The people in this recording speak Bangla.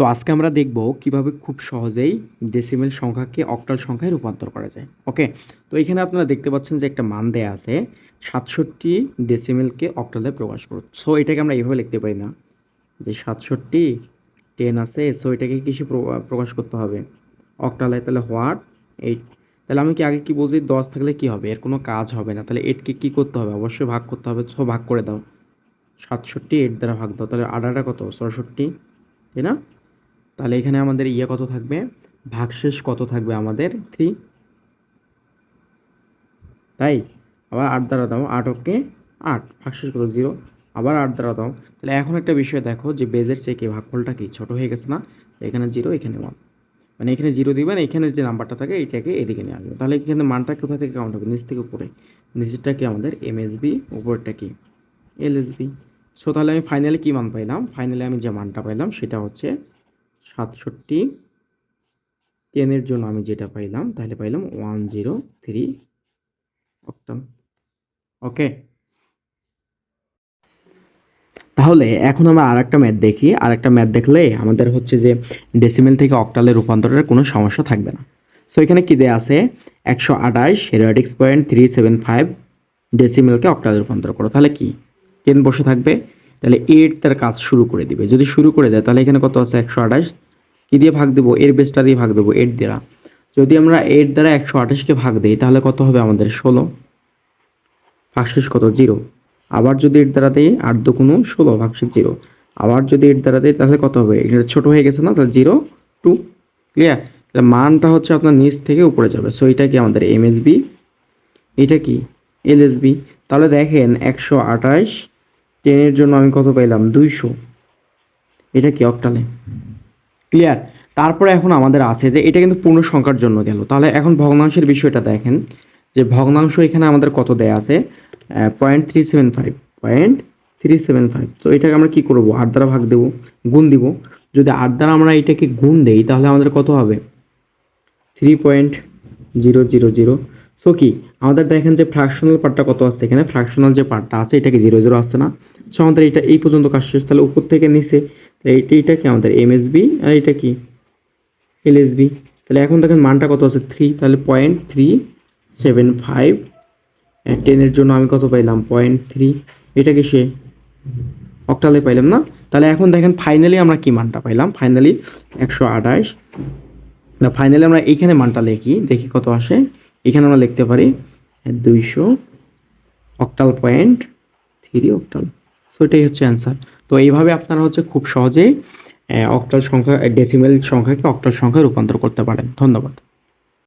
তো আজকে আমরা দেখব কীভাবে খুব সহজেই ডেসিমেল সংখ্যাকে অক্টাল সংখ্যায় রূপান্তর করা যায় ওকে তো এখানে আপনারা দেখতে পাচ্ছেন যে একটা মান দেয়া আছে, সাতষট্টি ডেসিমেলকে অক্টালে প্রকাশ করো সো এটাকে আমরা এইভাবে লিখতে পারি না, যে সাতষট্টি টেন আছে সো এটাকে কিসে প্রকাশ করতে হবে? অক্টালে তাহলে হোয়াট এইট তাহলে আমি কি আগে কি বলছি, দশ থাকলে কি হবে? এর কোনো কাজ হবে না। তাহলে এইটকে কি করতে হবে? অবশ্যই ভাগ করতে হবে। সো ভাগ করে দাও। সাতষট্টি এইট দ্বারা ভাগ দাও। তাহলে আঠারোটা কত? ছষট্টি তাই না? তাহলে এখানে আমাদের ইয়ে কত থাকবে? ভাগশেষ কত থাকবে আমাদের? থ্রি তাই? আবার আট দ্বারা দাও, আট ওকে আট, ভাগশেষ কত? জিরো আবার আট দ্বারা দাও। তাহলে এখন একটা বিষয় দেখো যে বেজের চেয়ে কি? ভাগফলটা কি? ছোট হয়ে গেছে না? এখানে জিরো এখানে ওয়ান মানে এখানে জিরো দিবেন এখানে যে নাম্বারটা থাকে এটাকে এদিকে নিয়ে আসবে। তাহলে এখানে মানটা কোথা থেকে কাউন্ট হবে? নিচ থেকে উপরে। নিচেরটা কি আমাদের? এমএসবি উপরটা কি? এলএসবি সো তাহলে আমি ফাইনালি কী মান পাইলাম? ফাইনালি আমি যে মানটা পাইলাম, সেটা হচ্ছে সাতষট্টি। টেনের জন্য আমি যেটা পাইলাম, তাহলে পাইলাম one zero three octal okay তাহলে এখন আমরা আর একটা ম্যাথ দেখি। আর একটা ম্যাথ দেখলে আমাদের হচ্ছে যে ডেসিমেল থেকে অক্টালে রূপান্তরের কোনো সমস্যা থাকবে না। সো এখানে কী দেয়া আছে? একশো আঠাশ radix point three seven five ডেসিমেলকে অক্টালে রূপান্তর করো। তাহলে কি? টেন বসে থাকবে। তাহলে এইট তার কাজ শুরু করে দিবে। যদি শুরু করে দেয়, তাহলে এখানে কত আছে? একশো আঠাশ। কী দিয়ে ভাগ দেবো? এর বেসটা দিয়ে ভাগ দেবো এইট দ্বারা। যদি আমরা এইট দ্বারা একশো আঠাশকে ভাগ দিই, তাহলে কত হবে আমাদের? ষোলো। ভাগশেষ কত? জিরো আবার যদি এর দ্বারা দিই আট দুগুণ ষোলো ভাগশেষ জিরো আবার যদি এর দ্বারা দিই, তাহলে কত হবে? এটা ছোটো হয়ে গেছে না, তাহলে জিরো টু ক্লিয়ার তাহলে মানটা হচ্ছে আপনার নিচ থেকে উপরে যাবে। সো এটা কি আমাদের এমএসবি এটা কি? এলএসবি তাহলে দেখেন, একশো আঠাশ টেনের জন্য আমি কত পাইলাম? দুইশো। এটা কি অক্টালে? ক্লিয়ার তারপরে এখন আমাদের আছে যে এটা কিন্তু পূর্ণ সংখ্যার জন্য গেল। তাহলে এখন ভগ্নাংশের বিষয়টা দেখেন যে ভগ্নাংশ এখানে আমাদের কত দেয়া আছে? Point three seven five point three seven five তো এটাকে আমরা কী করব? আট দ্বারা ভাগ দেবো, গুণ দিব। যদি আট দ্বারা আমরা এটাকে গুণ দেই, তাহলে আমাদের কত হবে? Three point zero zero zero so কি, আমাদের দেখেন যে ফ্র্যাকশনাল পার্টটা কত আছে এখানে? ফ্র্যাকশনাল যে পার্টটা আছে, এটাকে জিরো জিরো আসছে না। সো আমাদের এটা এই পর্যন্ত কাজ শেষ। তাহলে উপর থেকে নিচে এইটা এইটা কি আমাদের? এমএসবি আর এটা কি? এলএসবি তাহলে এখন দেখেন মানটা কত আছে? থ্রি তাহলে পয়েন্ট থ্রি সেভেন ফাইভ টেনের জন্য আমি কত পাইলাম? পয়েন্ট থ্রি এটা কি সে অক্টালে পাইলাম না? তাহলে এখন দেখেন ফাইনালি আমরা কি মানটা পাইলাম? ফাইনালি একশো আঠাশ। ফাইনালি আমরা এইখানে মানটা লিখি। দেখি কত আসে। এখানে আমরা লিখতে পারি দুইশো octal point three octal. So এটাই হচ্ছে অ্যান্সার তো এইভাবে আপনারা হচ্ছে খুব সহজেই অক্টাল সংখ্যা ডেসিমেল সংখ্যাকে অক্টাল সংখ্যায় রূপান্তর করতে পারেন। ধন্যবাদ।